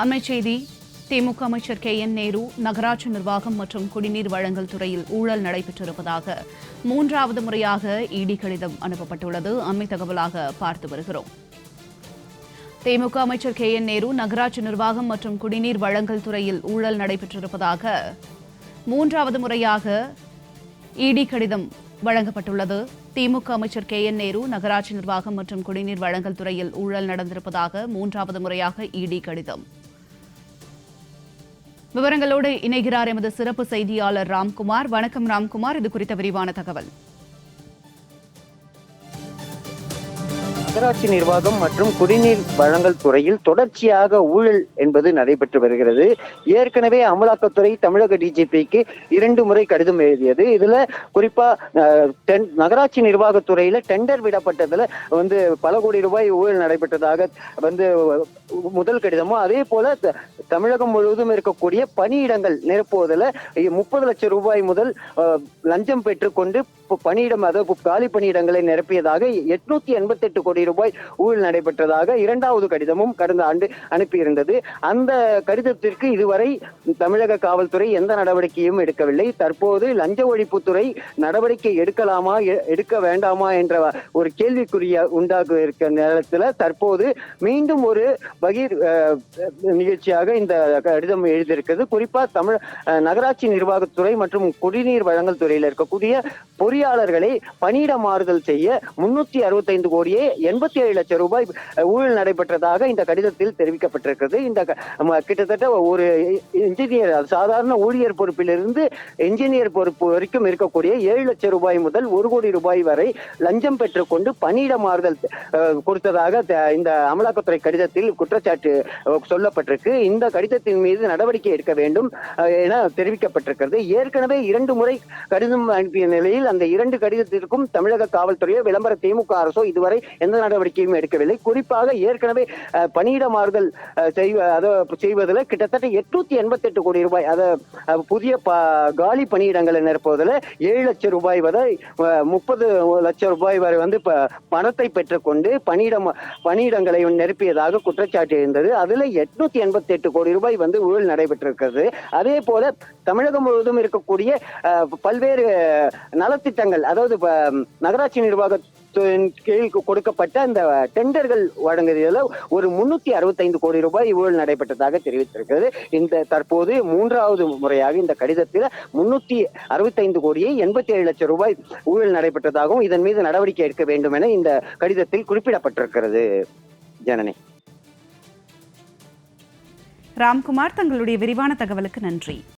அண்மைச் செய்தி திமுக அமைச்சர் கே. என். நேரு நகராட்சி நிர்வாகம் மற்றும் குடிநீர் வழங்கல் துறையில் ஊழல் நடைபெற்றிருப்பதாக மூன்றாவது முறையாக இடி கடிதம் அனுப்பப்பட்டுள்ளது. அண்மை தகவலாக பார்த்து வருகிறோம். திமுக அமைச்சர் கே. என். நேரு நகராட்சி நிர்வாகம் மற்றும் குடிநீர் வழங்கல் துறையில் ஊழல் நடைபெற்றிருப்பதாக மூன்றாவது முறையாக இடி கடிதம் வழங்கப்பட்டுள்ளது. திமுக அமைச்சர் கே. என். நேரு நகராட்சி நிர்வாகம் மற்றும் குடிநீர் வழங்கல் துறையில் ஊழல் நடந்திருப்பதாக மூன்றாவது முறையாக இடி கடிதம். விவரங்களோடு இணைகிறார் எமது சிறப்பு செய்தியாளர் ராம்குமார். வணக்கம் ராம்குமார். இது குறித்த விரிவான தகவல். நகராட்சி நிர்வாகம் மற்றும் குடிநீர் வழங்கல் துறையில் தொடர்ச்சியாக ஊழல் என்பது நடைபெற்று வருகிறது. ஏற்கனவே அமலாக்கத்துறை தமிழக டிஜிபிக்கு இரண்டு முறை கடிதம் எழுதியது. இதுல குறிப்பா நகராட்சி நிர்வாகத்துறையில டெண்டர் விடப்பட்டதுல வந்து பல கோடி ரூபாய் ஊழல் நடைபெற்றதாக வந்து முதல் கடிதமும் அதே போல தமிழகம் முழுவதும் இருக்கக்கூடிய பணியிடங்கள் நிரப்புவதில் முப்பது லட்சம் ரூபாய் முதல் லஞ்சம் பெற்றுக்கொண்டு பணியிடம் அதாவது காலி பணியிடங்களை நிரப்பியதாக எட்நூத்தி எண்பத்தி எட்டு கோடி கோடி ரூபாய் ஊழல் நடைபெற்றதாக இரண்டாவது கடிதமும் கடந்த ஆண்டு அனுப்பியிருந்தது. அந்த கடிதத்திற்கு இதுவரை தமிழக காவல்துறை எந்த நடவடிக்கையும் எடுக்கவில்லை. தற்போது லஞ்ச ஒழிப்புத்துறை நடவடிக்கை எடுக்கலாமா எடுக்க வேண்டாமா என்ற ஒரு கேள்விக்குரிய உண்டாக இருக்க நேரத்தில் தற்போது மீண்டும் ஒரு பகீர் நிகழ்ச்சியாக இந்த கடிதம் எழுதியிருக்கிறது. குறிப்பா தமிழ் நகராட்சி நிர்வாகத்துறை மற்றும் குடிநீர் வழங்கல் துறையில் இருக்கக்கூடிய பொறியாளர்களை பணியிட மாறுதல் செய்ய முன்னூத்தி அறுபத்தைந்து கோடியே எண்பத்தி ஏழு லட்சம் ரூபாய் ஊழல் நடைபெற்றதாக இந்த கடிதத்தில் தெரிவிக்கப்பட்டிருக்கிறது. இந்த கிட்டத்தட்ட ஒரு இன்ஜினியர் சாதாரண ஊழியர் பொறுப்பிலிருந்து என்ஜினியர் பொறுப்பு வரைக்கும் இருக்கக்கூடிய ஏழு லட்சம் ரூபாய் முதல் ஒரு கோடி ரூபாய் வரை லஞ்சம் பெற்றுக்கொண்டு பணியிட மாறுதல் கொடுத்ததாக த- இந்த அமலாக்கத்துறை கடிதத்தில் குற்றச்சாட்டு சொல்லப்பட்டிருக்கு. இந்த கடிதத்தின் மீது நடவடிக்கை எடுக்க வேண்டும் என தெரிவிக்கப்பட்டிருக்கிறது. ஏற்கனவே இரண்டு முறை கடிதம் அனுப்பிய நிலையில் அந்த இரண்டு கடிதத்திற்கும் தமிழக காவல்துறையோ விளம்பர திமுக அரசோ இதுவரை எந்த நடவடிக்கையும் எடுக்கவில்லை. குறிப்பாக ஏற்கனவே அஹ், பணியிட மாறுதல் செய்வ செய்வதில் கிட்டத்தட்ட எட்நூத்தி எண்பத்தி எட்டு கோடி ரூபாய் அதை புதிய காலி பணியிடங்களை நிரப்புவதில் ஏழு லட்சம் ரூபாய் வரை முப்பது லட்சம் ரூபாய் வரை வந்து பணத்தை பெற்றுக்கொண்டு பணியிடம் பணியிடங்களை நிரப்பியதாக குற்றச்சாட்டு இருந்தது. அதில் எட்நூத்தி எண்பத்தி எட்டு கோடி ரூபாய் வந்து ஊழல் நடைபெற்றிருக்கிறது. அதே போல தமிழகம் முழுவதும் இருக்கக்கூடிய பல்வேறு நலத்திட்டங்கள் அதாவது நகராட்சி நிர்வாகத்தின் கீழ் கொடுக்கப்பட்ட அந்த டெண்டர்கள் வழங்குவதில் ஒரு முன்னூத்தி அறுபத்தைந்து கோடி ரூபாய் ஊழல் நடைபெற்றதாக தெரிவித்திருக்கிறது. இந்த தற்போது மூன்றாவது முறையாக இந்த கடிதத்தில் முன்னூத்தி அறுபத்தைந்து கோடியே எண்பத்தி ஏழு லட்சம் ரூபாய் ஊழல் நடைபெற்றதாகவும் இதன் மீது நடவடிக்கை எடுக்க வேண்டும் என இந்த கடிதத்தில் குறிப்பிடப்பட்டிருக்கிறது. ஜனனி. ராம்குமார் தங்களுடைய விரிவான தகவலுக்கு நன்றி.